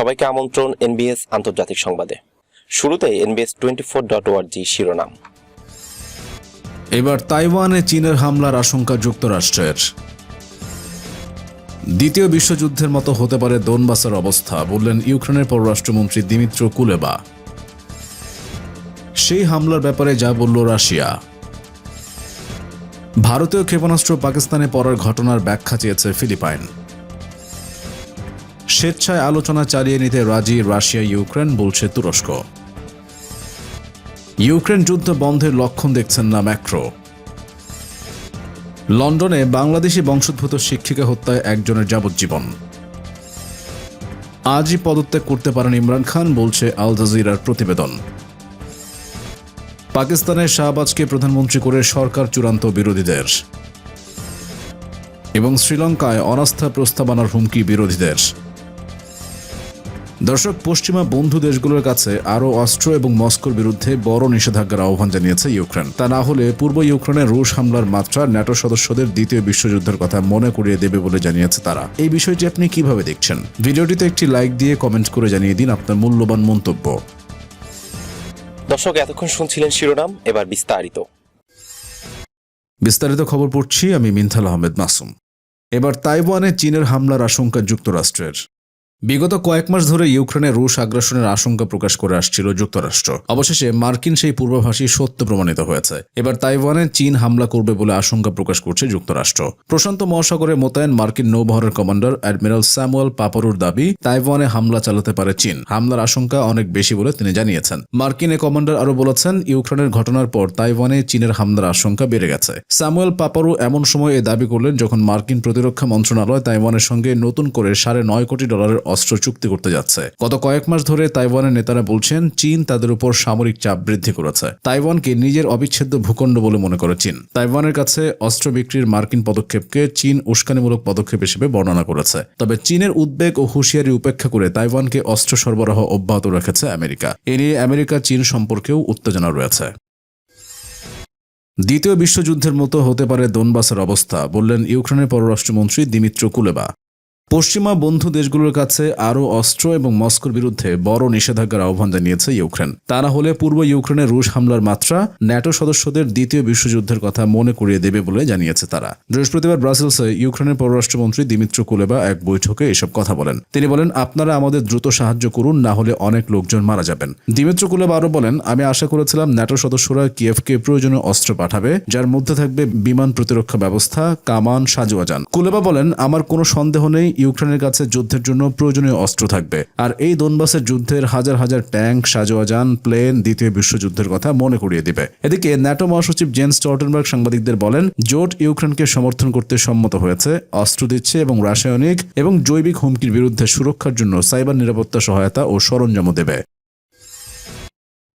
সবাইকে আমন্ত্রণ এনবিএস আন্তর্জাতিক সংবাদে। শুরুতে এনবিএস টোয়েন্টি ফোর ডট ওয়ার্জি শিরোনাম। এবার তাইওয়ানে চীনের হামলার আশঙ্কা যুক্তরাষ্ট্রের। দ্বিতীয় বিশ্বযুদ্ধের মতো হতে পারে দোনবাসের অবস্থা, বললেন ইউক্রেনের পররাষ্ট্রমন্ত্রী দিমিত্র কুলেবা। সেই হামলার ব্যাপারে যা বলল রাশিয়া। ভারতীয় ক্ষেপণাস্ত্র পাকিস্তানে পড়ার ঘটনার ব্যাখ্যা চেয়েছে ফিলিপাইন। স্বেচ্ছায় আলোচনা চালিয়ে নিতে রাজি রাশিয়া, ইউক্রেন, বলছে তুরস্ক। ইউক্রেন যুদ্ধ বন্ধের লক্ষণ দেখছেন না ম্যাক্রো। লন্ডনে বাংলাদেশি বংশোদ্ভূত শিক্ষিকা হত্যায় একজনের যাবজ্জীবন। আজই পদত্যাগ করতে পারেন ইমরান খান, বলছে আল জাজিরার প্রতিবেদন। পাকিস্তানের শাহবাজকে প্রধানমন্ত্রী করে সরকার চূড়ান্ত বিরোধীদের। এবং শ্রীলঙ্কায় অনাস্থা প্রস্তাবনার হুমকি বিরোধীদের। দর্শক পশ্চিমা বন্ধু দেশগুলোর কাছে আরও অস্ত্র এবং মস্কোর বিরুদ্ধে বড় নিষেধাজ্ঞার আহ্বান জানিয়েছে ইউক্রেন। তা না হলে পূর্ব ইউক্রেনের রুশ হামলার মাত্রা ন্যাটো সদস্যদের দ্বিতীয় বিশ্বযুদ্ধের কথা মনে করিয়ে দেবে বলে জানিয়েছে তারা। এই বিষয়টি আপনি কীভাবে দেখছেন? ভিডিওটিতে একটি লাইক দিয়ে কমেন্ট করে জানিয়ে দিন আপনার মূল্যবান মন্তব্য। দর্শক এতক্ষণ শুনছিলেন শিরোনাম এবার বিস্তারিত। বিস্তারিত খবর পড়ছি আমি মিনথাল আহমেদ মাসুম। এবার তাইওয়ানে চীনের হামলার আশঙ্কা যুক্তরাষ্ট্রের। বিগত কয়েক মাস ধরে ইউক্রেনে রুশ আগ্রাসনের আশঙ্কা প্রকাশ করে আসছিল যুক্তরাষ্ট্র। অবশেষে মার্কিন সেই পূর্বাভাসই সত্য প্রমাণিত হয়েছে। এবার তাইওয়ানে চীন হামলা করবে বলে আশঙ্কা প্রকাশ করছে যুক্তরাষ্ট্র। প্রশান্ত মহাসাগরে মোতায়েন মার্কিন নৌবহরের কমান্ডার অ্যাডমিরাল স্যামুয়েল পাপারুর দাবি, তাইওয়ানে হামলা চালাতে পারে চীন। হামলার আশঙ্কা অনেক বেশি বলে তিনি জানিয়েছেন। মার্কিন এ কমান্ডার আরও বলেছেন, ইউক্রেনের ঘটনার পর তাইওয়ানে চীনের হামলার আশঙ্কা বেড়ে গেছে। স্যামুয়েল পাপারু এমন সময় এ দাবি করলেন যখন মার্কিন প্রতিরক্ষা মন্ত্রণালয় তাইওয়ানের সঙ্গে নতুন করে সাড়ে নয় কোটি ডলারের অস্ত্র চুক্তি করতে যাচ্ছে। গত কয়েক মাস ধরে তাইওয়ানের নেতারা বলছেন, চীন তাদের উপর সামরিক চাপ বৃদ্ধি করেছে। তাইওয়ানকে নিজের অবিচ্ছেদ্য ভূখণ্ড বলে মনে করে চীন। তাইওয়ানের কাছে অস্ত্র বিক্রির মার্কিন পদক্ষেপকে চীন উস্কানিমূলক পদক্ষেপ হিসেবে বর্ণনা করেছে। তবে চীনের উদ্বেগ ও হুঁশিয়ারি উপেক্ষা করে তাইওয়ানকে অস্ত্র সরবরাহ অব্যাহত রেখেছে আমেরিকা। এ নিয়ে আমেরিকা চীন সম্পর্কেও উত্তেজনা রয়েছে। দ্বিতীয় বিশ্বযুদ্ধের মতো হতে পারে দোনবাসের অবস্থা, বললেন ইউক্রেনের পররাষ্ট্রমন্ত্রী দিমিত্র কুলেবা। পশ্চিমা বন্ধু দেশগুলোর কাছে আরও অস্ত্র এবং মস্কোর বিরুদ্ধে বড় নিষেধাজ্ঞার আহ্বান জানিয়েছে ইউক্রেন। তা না হলে পূর্ব ইউক্রেনের রুশ হামলার মাত্রা ন্যাটো সদস্যদের দ্বিতীয় বিশ্বযুদ্ধের কথা মনে করিয়ে দেবে বলে জানিয়েছে তারা। বৃহস্পতিবার ব্রাসেলসে ইউক্রেনের পররাষ্ট্রমন্ত্রী দিমিত্র কুলেবা এক বৈঠকে এসব কথা বলেন। তিনি বলেন, আপনারা আমাদের দ্রুত সাহায্য করুন, না হলে অনেক লোকজন মারা যাবেন। দিমিত্র কুলেবা আরও বলেন, আমি আশা করেছিলাম ন্যাটো সদস্যরা কিয়েভকে প্রয়োজনীয় অস্ত্র পাঠাবে, যার মধ্যে থাকবে বিমান প্রতিরক্ষা ব্যবস্থা, কামান, সাজুয়াজান। কুলেবা বলেন, আমার কোনো সন্দেহ নেই ইউক্রেনের কাছে যুদ্ধের জন্য প্রয়োজনীয় অস্ত্র থাকবে। আর এই দোনবাসের যুদ্ধের হাজার হাজার ট্যাঙ্ক, সাজোয়াজান, প্লেন দ্বিতীয় বিশ্বযুদ্ধের কথা মনে করিয়ে দিবে। এদিকে ন্যাটো মহাসচিব জেন্স স্টলটেনবার্গ সাংবাদিকদের বলেন, জোট ইউক্রেনকে সমর্থন করতে সম্মত হয়েছে, অস্ত্র দিচ্ছে এবং রাসায়নিক এবং জৈবিক হুমকির বিরুদ্ধে সুরক্ষার জন্য সাইবার নিরাপত্তা সহায়তা ও সরঞ্জামও দেবে।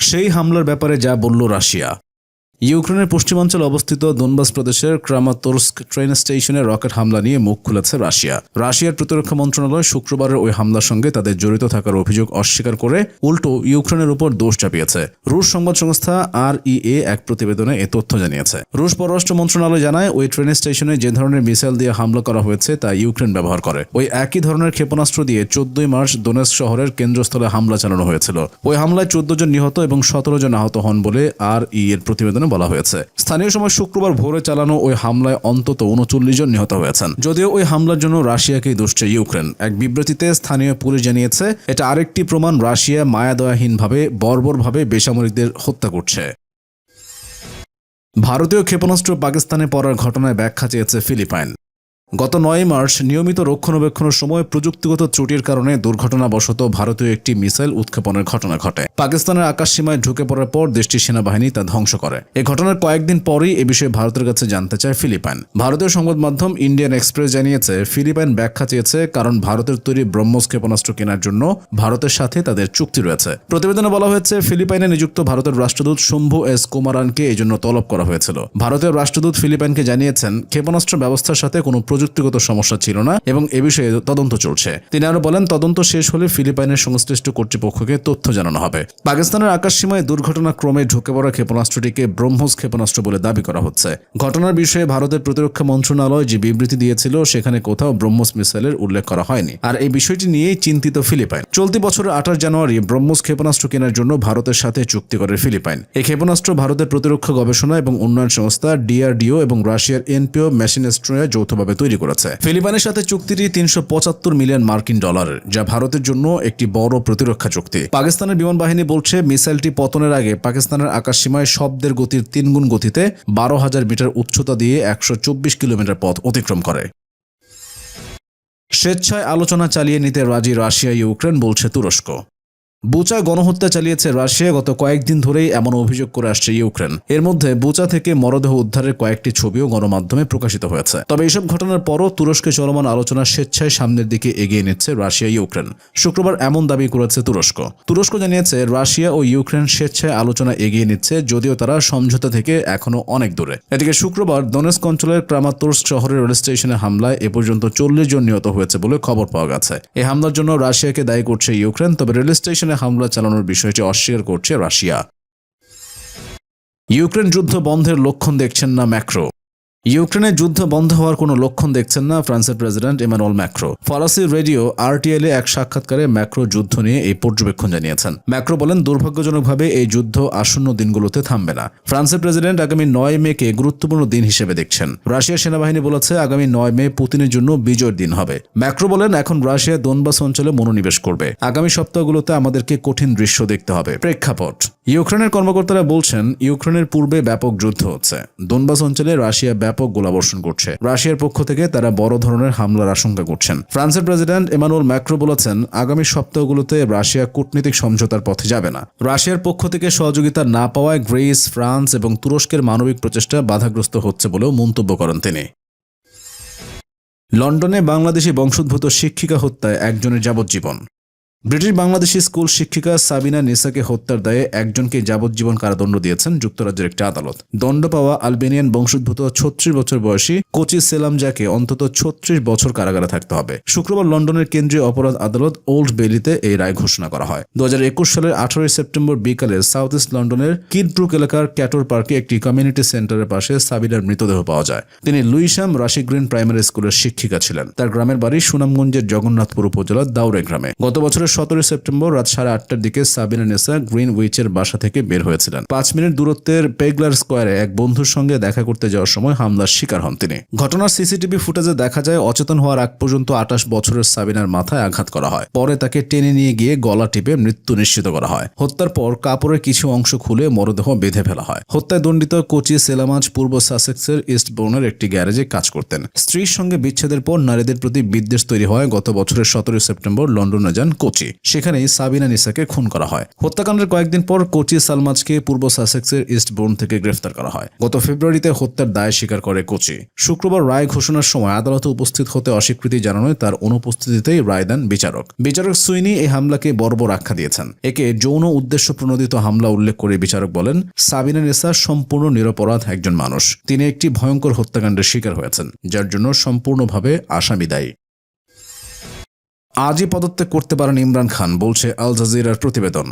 সেই হামলার ব্যাপারে যা বলল রাশিয়া। ইউক্রেনের পশ্চিমাঞ্চলে অবস্থিত দোনবাস প্রদেশের ক্রামাতোর্স্ক ট্রেন স্টেশনে রকেট হামলা নিয়ে মুখ খুলেছে রাশিয়া। রাশিয়ার প্রতিরক্ষা মন্ত্রণালয় শুক্রবারের ওই হামলার সঙ্গে তাদের জড়িত থাকার অভিযোগ অস্বীকার করে উল্টো ইউক্রেনের উপর দোষ চাপিয়েছে। রুশ সংবাদ সংস্থা আর এক প্রতিবেদনে এ তথ্য জানিয়েছে। রুশ পররাষ্ট্র মন্ত্রণালয় জানায়, ওই ট্রেন স্টেশনে যে ধরনের মিসাইল দিয়ে হামলা করা হয়েছে তা ইউক্রেন ব্যবহার করে। ওই একই ধরনের ক্ষেপণাস্ত্র দিয়ে চোদ্দই মার্চ দোনেস শহরের কেন্দ্রস্থলে হামলা চালানো হয়েছিল। ওই হামলায় চোদ্দ জন নিহত এবং সতেরো জন আহত হন বলে আর ই এর প্রতিবেদনে বলা হয়েছে। স্থানীয় সময় শুক্রবার ভোরে চালানো ওই হামলায় অন্তত উনচল্লিশ জন নিহত হয়েছেন। যদিও ওই হামলার জন্য রাশিয়াকেই দুষছে ইউক্রেন। এক বিবৃতিতে স্থানীয় পুলিশ জানিয়েছে, এটা আরেকটি প্রমাণ রাশিয়া মায়াদয়াহীনভাবে, বর্বরভাবে বেসামরিকদের হত্যা করছে। ভারতীয় ক্ষেপণাস্ত্র পাকিস্তানে পড়ার ঘটনায় ব্যাখ্যা চেয়েছে ফিলিপাইন। গত নয় মার্চ নিয়মিত রক্ষণাবেক্ষণের সময় প্রযুক্তিগত ত্রুটির কারণে দুর্ঘটনাবশত ভারতীয় একটি মিসাইল উৎক্ষেপণের ঘটনা ঘটে। পাকিস্তানের আকাশসীমায় ঢুকে পড়ার পর দেশটির সেনাবাহিনী তা ধ্বংস করে। এই ঘটনার কয়েকদিন পরেই এ বিষয়ে ভারতের কাছে জানতে চায় ফিলিপাইন। ভারতীয় সংবাদ মাধ্যম ইন্ডিয়ান এক্সপ্রেস জানিয়েছে, ফিলিপাইন ব্যাখ্যা চেয়েছে, কারণ ভারতের তৈরি ব্রহ্মস ক্ষেপণাস্ত্র কেনার জন্য ভারতের সাথে তাদের চুক্তি রয়েছে। প্রতিবেদনে বলা হয়েছে, ফিলিপাইনে নিযুক্ত ভারতের রাষ্ট্রদূত শম্ভু এস কুমারানকে এই জন্য তলব করা হয়েছিল। ভারতের রাষ্ট্রদূত ফিলিপাইনকে জানিয়েছেন, ক্ষেপণাস্ত্র ব্যবস্থার সাথে কোনো প্রযুক্তিগত সমস্যা ছিল না এবং এ বিষয়ে তদন্ত চলছে। তিনি আরও বলেন, তদন্ত শেষ হলে ফিলিপাইনের সংশ্লিষ্ট কর্তৃপক্ষকে তথ্য জানানো হবে। পাকিস্তানের আকাশসীমায় দুর্ঘটনাক্রমে ঢুকে পড়া ক্ষেপণাস্ত্রটিকে ব্রহ্মোস ক্ষেপণাস্ত্র বলে দাবি করা হচ্ছে। ঘটনার বিষয়ে ভারতের প্রতিরক্ষা মন্ত্রণালয় যে বিবৃতি দিয়েছিল, সেখানে কোথাও ব্রহ্মোস মিসাইলের উল্লেখ করা হয়নি। আর এই বিষয়টি নিয়েই চিন্তিত ফিলিপাইন। চলতি বছরের আঠাশ জানুয়ারি ব্রহ্মোস ক্ষেপণাস্ত্র কেনার জন্য ভারতের সাথে চুক্তি করে ফিলিপাইন। এই ক্ষেপণাস্ত্র ভারতের প্রতিরক্ষা গবেষণা এবং উন্নয়ন সংস্থা, ডিআরডিও এবং রাশিয়ার এনপিও মেশিনেস্ট্রোয়া যৌথভাবে তৈরি করেছে। ফিলিপাইনের সাথে চুক্তিটি তিনশো পঁচাত্তর মিলিয়ন মার্কিন ডলারের যা ভারতের জন্য একটি বড় প্রতিরক্ষা চুক্তি। পাকিস্তানের বিমান বাহিনী বলছে, মিসাইলটি পতনের আগে পাকিস্তানের আকাশসীমায় শব্দের গতির তিনগুণ গতিতে বারো হাজার মিটার উচ্চতা দিয়ে একশো চব্বিশ কিলোমিটার পথ অতিক্রম করে। স্বেচ্ছায় আলোচনা চালিয়ে নিতে রাজি রাশিয়া ইউক্রেন বলছে তুরস্ক। বুচা গণহত্যা চালিয়েছে রাশিয়া গত কয়েকদিন ধরেই এমন অভিযোগ করে আসছে ইউক্রেন। এর মধ্যে বুচা থেকে মরদেহ উদ্ধারের কয়েকটি ছবিও গণমাধ্যমে প্রকাশিত হয়েছে। তবে এসব ঘটনার পরও তুরস্কে চলমান আলোচনা স্বেচ্ছায় সামনের দিকে এগিয়ে নিচ্ছে রাশিয়া, ইউক্রেন। শুক্রবার এমন দাবি করেছে তুরস্ক। তুরস্ক জানিয়েছে, রাশিয়া ও ইউক্রেন স্বেচ্ছায় আলোচনা এগিয়ে নিচ্ছে যদিও তারা সমঝোতা থেকে এখনও অনেক দূরে। এদিকে শুক্রবার দনেস্ক অঞ্চলের ক্রামাতোর্স শহরের রেল স্টেশনে হামলায় এ পর্যন্ত চল্লিশ জন নিহত হয়েছে বলে খবর পাওয়া গেছে। এই হামলার জন্য রাশিয়াকে দায়ী করছে ইউক্রেন, তবে রেল স্টেশনে হামলা চালানোর বিষয়টি অস্বীকার করছে রাশিয়া। ইউক্রেন যুদ্ধ বন্ধের লক্ষণ দেখছেন না ম্যাক্রো। ইউক্রেনের যুদ্ধ বন্ধ হওয়ার কোনো লক্ষণ দেখছেন না ফ্রান্সের প্রেসিডেন্ট ইমানুয়েল ম্যাক্রো। ফরাসি রেডিও আরটিএল এ এক সাক্ষাৎকারে ম্যাক্রো যুদ্ধ নিয়ে এই পর্যবেক্ষণ জানিয়েছেন। ম্যাক্রো বলেন, দুর্ভাগ্যজনকভাবে এই যুদ্ধ আসন্ন দিনগুলোতে থামবে না। ফ্রান্সের প্রেসিডেন্ট আগামী নয় মে কে গুরুত্বপূর্ণ দিন হিসেবে দেখছেন। রাশিয়ার সেনাবাহিনী বলেছে, আগামী নয় মে পুতিনের জন্য বিজয়ের দিন হবে। ম্যাক্রো বলেন, এখন রাশিয়া দোনবাস অঞ্চলে মনোনিবেশ করবে। আগামী সপ্তাহগুলোতে আমাদেরকে কঠিন দৃশ্য দেখতে হবে। প্রেক্ষাপট। ইউক্রেনের কর্মকর্তারা বলছেন, ইউক্রেনের পূর্বে ব্যাপক যুদ্ধ হচ্ছে। দোনবাস অঞ্চলে রাশিয়া গোলাবর্ষণ করছে। রাশিয়ার পক্ষ থেকে তারা বড় ধরনের হামলার আশঙ্কা করছেন। ফ্রান্সের প্রেসিডেন্ট এমানুয়েল ম্যাক্রো বলেছেন, আগামী সপ্তাহগুলোতে রাশিয়া কূটনীতিক সমঝোতার পথে যাবে না। রাশিয়ার পক্ষ থেকে সহযোগিতা না পাওয়ায় গ্রিস, ফ্রান্স এবং তুরস্কের মানবিক প্রচেষ্টা বাধাগ্রস্ত হচ্ছে বলেও মন্তব্য করেন তিনি। লন্ডনে বাংলাদেশি বংশোদ্ভূত শিক্ষিকা হত্যায় একজনের যাবজ্জীবন। ব্রিটিশ বাংলাদেশি স্কুল শিক্ষিকা সাবিনা নিসাকে হত্যার দায়ে একজনকে যাবজ্জীবন কারাদণ্ড দিয়েছেন যুক্তরাজ্যের একটি আদালত। দণ্ড পাওয়া আলবেনিয়ান বংশোদ্ভূত ছত্রিশ বছর বয়সী কোচি সেলাম যাকে অন্তত ছত্রিশ বছর কারাগারে থাকতে হবে। শুক্রবার লন্ডনের কেন্দ্রীয় অপরাধ আদালত ওল্ড বেলিতে এই রায় ঘোষণা করা হয়। দু হাজার একুশ সালের আঠারোই সেপ্টেম্বর বিকালে সাউথ ইস্ট লন্ডনের কিডব্রুক এলাকার ক্যাটোর পার্কে একটি কমিউনিটি সেন্টারের পাশে সাবিনার মৃতদেহ পাওয়া যায়। তিনি লুইসাম রাশি গ্রিন প্রাইমারি স্কুলের শিক্ষিকা ছিলেন। তার গ্রামের বাড়ি সুনামগঞ্জের জগন্নাথপুর উপজেলার দাউরে গ্রামে। গত বছরের সতেরোই সেপ্টেম্বর রাত সাড়ে আটটার দিকে সাবিনা নেসা গ্রিন উইচের বাসা থেকে বের হয়েছিলেন। পাঁচ মিনিট দূরত্বের পেগলার স্কোয়ারে এক বন্ধুর সঙ্গে দেখা করতে যাওয়ার সময় হামলার শিকার হন তিনি। ঘটনার সিসিটিভি ফুটেজে দেখা যায়, অচেতন হওয়ার আগ পর্যন্ত আঠাশ বছরের সাবিনার মাথায় আঘাত করা হয়। পরে তাকে টেনে নিয়ে গিয়ে গলা টিপে মৃত্যু নিশ্চিত করা হয়। হত্যার পর কাপড়ের কিছু অংশ খুলে মরদেহ বেঁধে ফেলা হয়। হত্যায় দণ্ডিত কোচি সেলামাজ পূর্ব সাসেক্সের ইস্ট বোনের একটি গ্যারেজে কাজ করতেন। স্ত্রীর সঙ্গে বিচ্ছেদের পর নারীদের প্রতি বিদ্বেষ তৈরি হয়। গত বছরের সতেরোই সেপ্টেম্বর লন্ডনে যান কোচি। সেখানেই সাবিনা নিসাকে খুন করা হয়। হত্যাকাণ্ডের কয়েকদিন পর কোচি সালমাজকে পূর্ব সাসেক্সের ইস্ট বোর্ন থেকে গ্রেফতার করা হয়। গত ফেব্রুয়ারিতে হত্যার দায় স্বীকার করে কোচি। শুক্রবার রায় ঘোষণার সময় আদালতে উপস্থিত হতে অস্বীকৃতি জানানোয় তার অনুপস্থিতিতেই রায় দেন বিচারক। বিচারক সুইনি এই হামলাকে বর্বর আখ্যা দিয়েছেন। একে যৌন উদ্দেশ্য প্রণোদিত হামলা উল্লেখ করে বিচারক বলেন, সাবিনা নিসা সম্পূর্ণ নিরপরাধ একজন মানুষ। তিনি একটি ভয়ঙ্কর হত্যাকাণ্ডের শিকার হয়েছেন, যার জন্য সম্পূর্ণভাবে আসামি দায়ী। আজই পদত্যাগ করতে পারেন ইমরান খান বলছে আল জাজিরার প্রতিবেদন।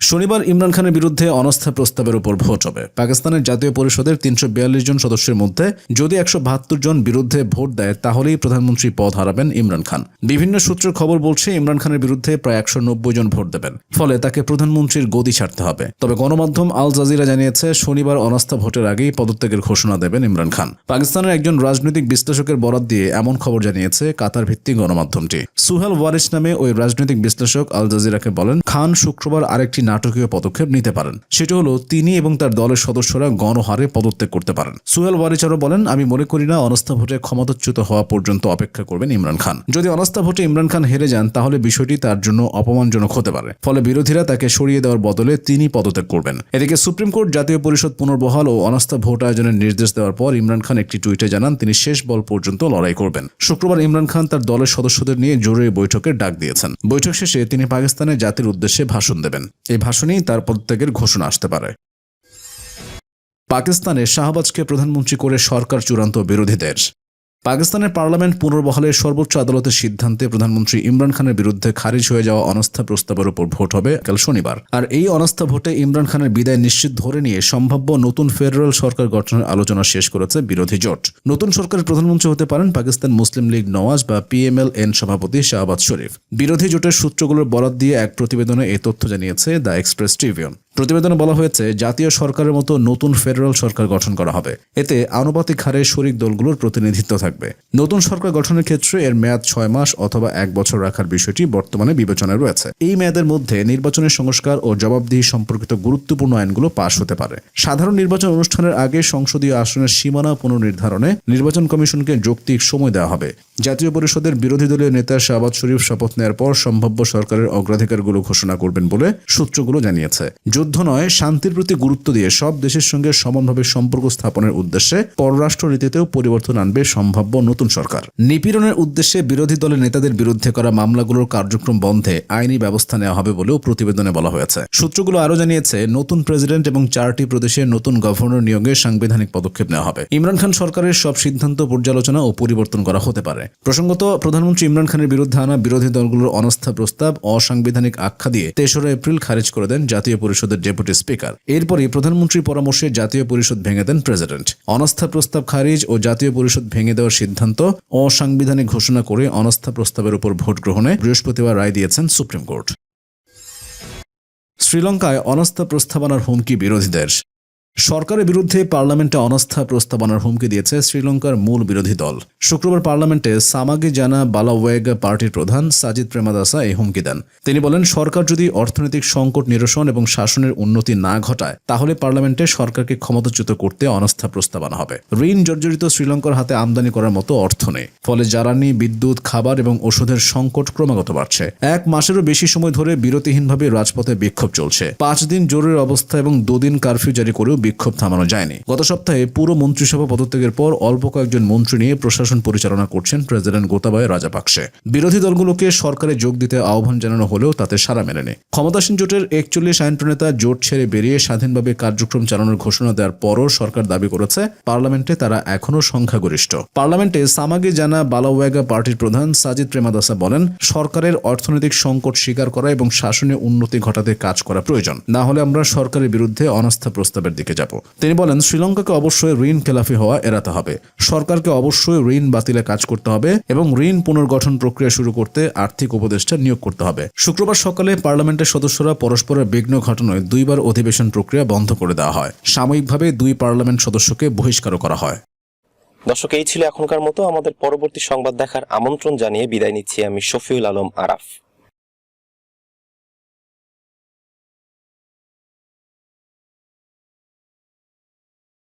শনিবার ইমরান খানের বিরুদ্ধে অনাস্থা প্রস্তাবের উপর ভোট হবে। পাকিস্তানের জাতীয় পরিষদের তিনশো বিয়াল্লিশ জন সদস্যের মধ্যে যদি একশো বাহাত্তর জন বিরুদ্ধে ভোট দেয়, তাহলেই প্রধানমন্ত্রী পদ হারাবেন ইমরান খান। বিভিন্ন সূত্রের খবর বলছে, ইমরান খানের বিরুদ্ধে প্রায় একশো নব্বই জন ভোট দেবেন। ফলে তাকে প্রধানমন্ত্রীর গদি ছাড়তে হবে। তবে গণমাধ্যম আল জাজিরা জানিয়েছে, শনিবার অনাস্থা ভোটের আগেই পদত্যাগের ঘোষণা দেবেন ইমরান খান। পাকিস্তানের একজন রাজনৈতিক বিশ্লেষকের বরাত দিয়ে এমন খবর জানিয়েছে কাতার ভিত্তিক গণমাধ্যমটি। সুহেল ওয়ারিস নামে ওই রাজনৈতিক বিশ্লেষক আল জাজিরাকে বলেন, খান শুক্রবার আরেকটি নাটকীয় পদক্ষেপ নিতে পারেন। সেটা হলো, তিনি এবং তার দলের সদস্যরা গণহারে পদত্যাগ করতে পারেন। সুহেল ওয়ারিস আরও বলেন, আমি মনে করি না, অনাস্থা ভোটে ক্ষমতাচ্যুত হওয়া পর্যন্ত অপেক্ষা করবেন ইমরান খান। যদি অনাস্থা ভোটে ইমরান খান হেরে যান, তাহলে বিষয়টি তার জন্য অপমানজনক হতে পারে। ফলে বিরোধীরা তাকে সরিয়ে দেওয়ার বদলে তিনি পদত্যাগ করবেন। এদিকে সুপ্রিম কোর্ট, জাতীয় পরিষদ পুনর্বহাল ও অনাস্থা ভোট আয়োজনের নির্দেশ দেওয়ার পর ইমরান খান একটি টুইটে জানান, তিনি শেষ বল পর্যন্ত লড়াই করবেন। শুক্রবার ইমরান খান তার দলের সদস্যদের নিয়ে জরুরি বৈঠকের ডাক দিয়েছেন। বৈঠক শেষে তিনি পাকিস্তানের জাতির উদ্দেশ্যে ভাষণ দেবেন। এই ভাষণেই তার পদত্যাগের ঘোষণা আসতে পারে। পাকিস্তানে শাহবাজকে প্রধানমন্ত্রী করে সরকার চূড়ান্ত বিরোধীদের। পাকিস্তানের পার্লামেন্ট পুনর্বহালের সর্বোচ্চ আদালতের সিদ্ধান্তে প্রধানমন্ত্রী ইমরান খানের বিরুদ্ধে খারিজ হয়ে যাওয়া অনাস্থা প্রস্তাবের উপর ভোট হবে কাল শনিবার। আর এই অনাস্থা ভোটে ইমরান খানের বিদায় নিশ্চিত ধরে নিয়ে সম্ভাব্য নতুন ফেডারেল সরকার গঠনের আলোচনা শেষ করেছে বিরোধী জোট। নতুন সরকারের প্রধানমন্ত্রী হতে পারেন পাকিস্তান মুসলিম লীগ নওয়াজ বা পিএমএল এন সভাপতি শাহবাজ শরীফ। বিরোধী জোটের সূত্রগুলোর বরাত দিয়ে এক প্রতিবেদনে এই তথ্য জানিয়েছে দ্য এক্সপ্রেস ট্রিবিউন। প্রতিবেদনে বলা হয়েছে, জাতীয় সরকারের মতো নতুন ফেডারেল সরকার গঠন করা হবে। এতে আনুপাতিক হারে শরিক দলগুলোর প্রতিনিধিত্ব থাকবে। নতুন সরকার গঠনের ক্ষেত্রে এর মেয়াদ ছয় মাস অথবা এক বছর রাখার বিষয়টি বর্তমানে বিবেচনায় রয়েছে। এই মেয়াদের মধ্যে নির্বাচনের সংস্কার ও জবাবদিহি সম্পর্কিত গুরুত্বপূর্ণ আইনগুলো পাশ হতে পারে। সাধারণ নির্বাচন অনুষ্ঠানের আগে সংসদীয় আসনের সীমানা পুনর্নির্ধারণে নির্বাচন কমিশনকে যৌক্তিক সময় দেওয়া হবে। জাতীয় পরিষদের বিরোধী দলীয় নেতা শাহবাজ শরীফ শপথ নেওয়ার পর সম্ভাব্য সরকারের অগ্রাধিকারগুলো ঘোষণা করবেন বলে সূত্রগুলো জানিয়েছে। যুদ্ধ নয়, শান্তির প্রতি গুরুত্ব দিয়ে সব দেশের সঙ্গে সমানভাবে সম্পর্ক স্থাপনের উদ্দেশ্যে পররাষ্ট্র নীতিতেও পরিবর্তন আনবে সম্ভাব্য নতুন সরকার। নিপীড়নের উদ্দেশ্যে বিরোধী দলের নেতাদের বিরুদ্ধে করা মামলাগুলোর কার্যক্রম বন্ধে আইনি ব্যবস্থা নেওয়া হবে বলেও প্রতিবেদনে বলা হয়েছে। সূত্রগুলো আরও জানিয়েছে, নতুন প্রেসিডেন্ট এবং চারটি প্রদেশে নতুন গভর্নর নিয়োগে সাংবিধানিক পদক্ষেপ নেওয়া হবে। ইমরান খান সরকারের সব সিদ্ধান্ত, পর্যালোচনা ও পরিবর্তন করা হতে পারে। প্রসঙ্গত, প্রধানমন্ত্রী ইমরান খানের বিরুদ্ধে আনা বিরোধী দলগুলোর অনাস্থা প্রস্তাব অসাংবিধানিক আখ্যা দিয়ে তেসরা এপ্রিল খারিজ করে দেন জাতীয় পরিষদের ডেপুটি স্পিকার। এরপরই প্রধানমন্ত্রীর পরামর্শে জাতীয় পরিষদ ভেঙে দেন প্রেসিডেন্ট। অনাস্থা প্রস্তাব খারিজ ও জাতীয় পরিষদ ভেঙে দেওয়ার সিদ্ধান্ত অসাংবিধানিক ঘোষণা করে অনাস্থা প্রস্তাবের উপর ভোট গ্রহণে বৃহস্পতিবার রায় দিয়েছেন সুপ্রিম কোর্ট। শ্রীলঙ্কায় অনাস্থা প্রস্তাবনার হুমকি বিরোধীদের। সরকারের বিরুদ্ধে পার্লামেন্টে অনাস্থা প্রস্তাবনার হুমকি দিয়েছে শ্রীলঙ্কার মূল বিরোধী দল। শুক্রবার পার্লামেন্টে সামাগে জানা বালাওয়েগ পার্টির প্রধান সাজিদ প্রেমাদাসা এই হুমকি দেন। তিনি বলেন, সরকার যদি অর্থনৈতিক সংকট নিরসন এবং শাসনের উন্নতি না ঘটায়, তাহলে পার্লামেন্টে সরকারকে ক্ষমতাচ্যুত করতে অনাস্থা প্রস্তাব আনা হবে। ঋণ জর্জরিত শ্রীলঙ্কার হাতে আমদানি করার মতো অর্থ নেই। ফলে জ্বালানি, বিদ্যুৎ, খাবার এবং ওষুধের সংকট ক্রমাগত বাড়ছে। এক মাসেরও বেশি সময় ধরে বিরতিহীনভাবে রাজপথে বিক্ষোভ চলছে। পাঁচ দিন জরুরি অবস্থা এবং দুদিন কারফিউ জারি করেও বিক্ষোভ থামানো যায়নি। গত সপ্তাহে পুরো মন্ত্রিসভা পদত্যাগের পর অল্প কয়েকজন মন্ত্রী নিয়ে প্রশাসন পরিচালনা করছেন প্রেসিডেন্ট গোতাবায় রাজাপাকসে বিরোধী দলগুলোকে সরকারে যোগ দিতে আহ্বান জানানো হলেও তাতে সাড়া মেলেনি। ক্ষমতাসীন জোটের একচল্লিশ আইন প্রণেতা জোট ছেড়ে বেরিয়ে স্বাধীনভাবে কার্যক্রম চালানোর ঘোষণা দেওয়ার পরও সরকার দাবি করেছে, পার্লামেন্টে তারা এখনও সংখ্যাগরিষ্ঠ। পার্লামেন্টে সামাগে জানা বালাওয়াগা পার্টির প্রধান সাজিদ প্রেমাদাসা বলেন, সরকারের অর্থনৈতিক সংকট স্বীকার করা এবং শাসনে উন্নতি ঘটাতে কাজ করা প্রয়োজন। না হলে আমরা সরকারের বিরুদ্ধে অনাস্থা প্রস্তাবের দিকে যাব। তিনি বলেন, শ্রীলঙ্কাকে অবশ্যই ঋণ খেলাফি হওয়া এড়াতে হবে। সরকারকে অবশ্যই ঋণ বাতিলে কাজ করতে হবে এবং ঋণ পুনর্গঠন প্রক্রিয়া শুরু করতে আর্থিক উপদেষ্টা নিয়োগ করতে হবে। শুক্রবার সকালে পার্লামেন্টের সদস্যরা পরস্পরের বিঘ্ন ঘটনায় দুইবার অধিবেশন প্রক্রিয়া বন্ধ করে দেওয়া হয়। সাময়িকভাবে দুই পার্লামেন্ট সদস্যকে বহিষ্কার করা হয়। দর্শক, এই ছিল এখনকার মতো। আমাদের পরবর্তী সংবাদ দেখার আমন্ত্রণ জানিয়ে বিদায় নিচ্ছি আমি শফিউল আলম আরাফ।